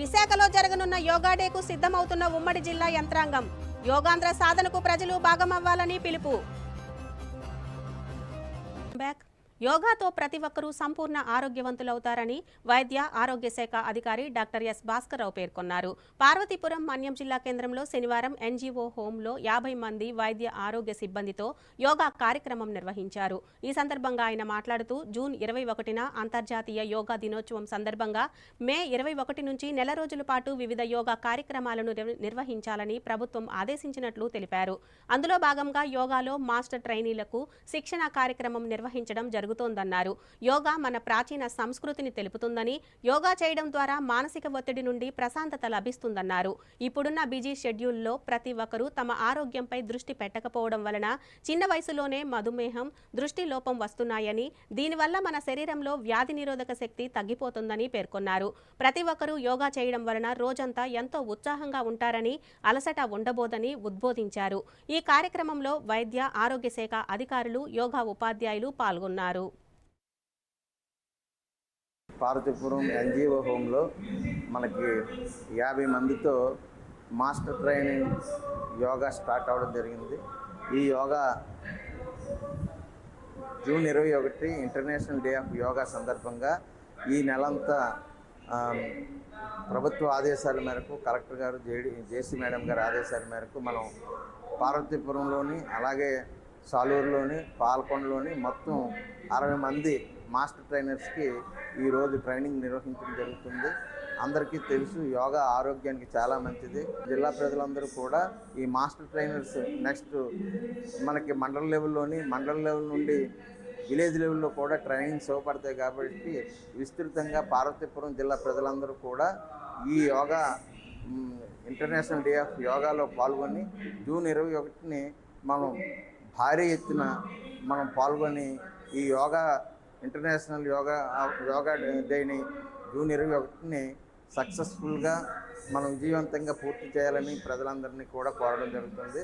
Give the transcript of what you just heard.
విశాఖలో జరగనున్న యోగా డేకు సిద్ధమవుతున్న ఉమ్మడి జిల్లా యంత్రాంగం. యోగాంధ్ర సాధనకు ప్రజలు భాగమవ్వాలని పిలుపు. బ్యాక్ యోగాతో ప్రతి ఒక్కరూ సంపూర్ణ ఆరోగ్యవంతులవుతారని వైద్య ఆరోగ్య శాఖ అధికారి డాక్టర్ ఎస్ భాస్కర్రావు పేర్కొన్నారు. పార్వతీపురం మన్యం జిల్లా కేంద్రంలో శనివారం ఎన్జీఓ హోంలో యాభై మంది వైద్య ఆరోగ్య సిబ్బందితో యోగా కార్యక్రమం నిర్వహించారు. ఈ సందర్భంగా ఆయన మాట్లాడుతూ జూన్ ఇరవై ఒకటిన అంతర్జాతీయ యోగా దినోత్సవం సందర్భంగా మే ఇరవై ఒకటి నుంచి నెల రోజుల పాటు వివిధ యోగా కార్యక్రమాలను నిర్వహించాలని ప్రభుత్వం ఆదేశించినట్లు తెలిపారు. అందులో భాగంగా యోగాలో మాస్టర్ ట్రైనీలకు శిక్షణ కార్యక్రమం నిర్వహించడం జరుగుతోందన్నారు. యోగా మన ప్రాచీన సంస్కృతిని తెలుపుతుందని యోగా చేయడం ద్వారా మానసిక ఒత్తిడి నుండి ప్రశాంతత లభిస్తుందన్నారు. ఇప్పుడున్న బిజీ షెడ్యూల్లో ప్రతి ఒక్కరూ తమ ఆరోగ్యంపై దృష్టి పెట్టకపోవడం వలన చిన్న వయసులోనే మధుమేహం దృష్టి లోపం వస్తున్నాయని దీనివల్ల మన శరీరంలో వ్యాధి నిరోధక శక్తి తగ్గిపోతుందని పేర్కొన్నారు. ప్రతి ఒక్కరూ యోగా చేయడం వలన రోజంతా ఎంతో ఉత్సాహంగా ఉంటారని అలసట ఉండబోదని ఉద్బోధించారు. ఈ కార్యక్రమంలో వైద్య ఆరోగ్య శాఖ అధికారులు యోగా ఉపాధ్యాయులు పాల్గొన్నారు. పార్వతీపురం ఎన్జిఓ హోమ్లో మనకి యాభై మందితో మాస్టర్ ట్రైనింగ్ యోగా స్టార్ట్ అవ్వడం జరిగింది. ఈ యోగా జూన్ ఇరవై ఒకటి ఇంటర్నేషనల్ డే ఆఫ్ యోగా సందర్భంగా ఈ నెలంతా ప్రభుత్వ ఆదేశాల మేరకు కలెక్టర్ గారు జేడి జేసీ మేడం గారి ఆదేశాల మేరకు మనం పార్వతీపురంలోని అలాగే సాలూరులోని పాలకొండలోని మొత్తం అరవై మంది మాస్టర్ ట్రైనర్స్కి ఈరోజు ట్రైనింగ్ నిర్వహించడం జరుగుతుంది. అందరికీ తెలుసు యోగా ఆరోగ్యానికి చాలా మంచిది. జిల్లా ప్రజలందరూ కూడా ఈ మాస్టర్ ట్రైనర్స్ నెక్స్ట్ మనకి మండల లెవెల్లోని మండల లెవెల్ నుండి విలేజ్ లెవెల్లో కూడా ట్రైనింగ్స్ ఇవ్వబడతాయి కాబట్టి విస్తృతంగా పార్వతీపురం జిల్లా ప్రజలందరూ కూడా ఈ యోగా ఇంటర్నేషనల్ డే ఆఫ్ యోగాలో పాల్గొని జూన్ ఇరవై ఒకటిని మనం భారీ ఎత్తున మనం పాల్గొని ఈ యోగా ఇంటర్నేషనల్ యోగా యోగా డేని జూన్ ఇరవై ఒకటిని సక్సెస్ఫుల్గా మనం విజయవంతంగా పూర్తి చేయాలని ప్రజలందరినీ కూడా కోరడం జరుగుతుంది.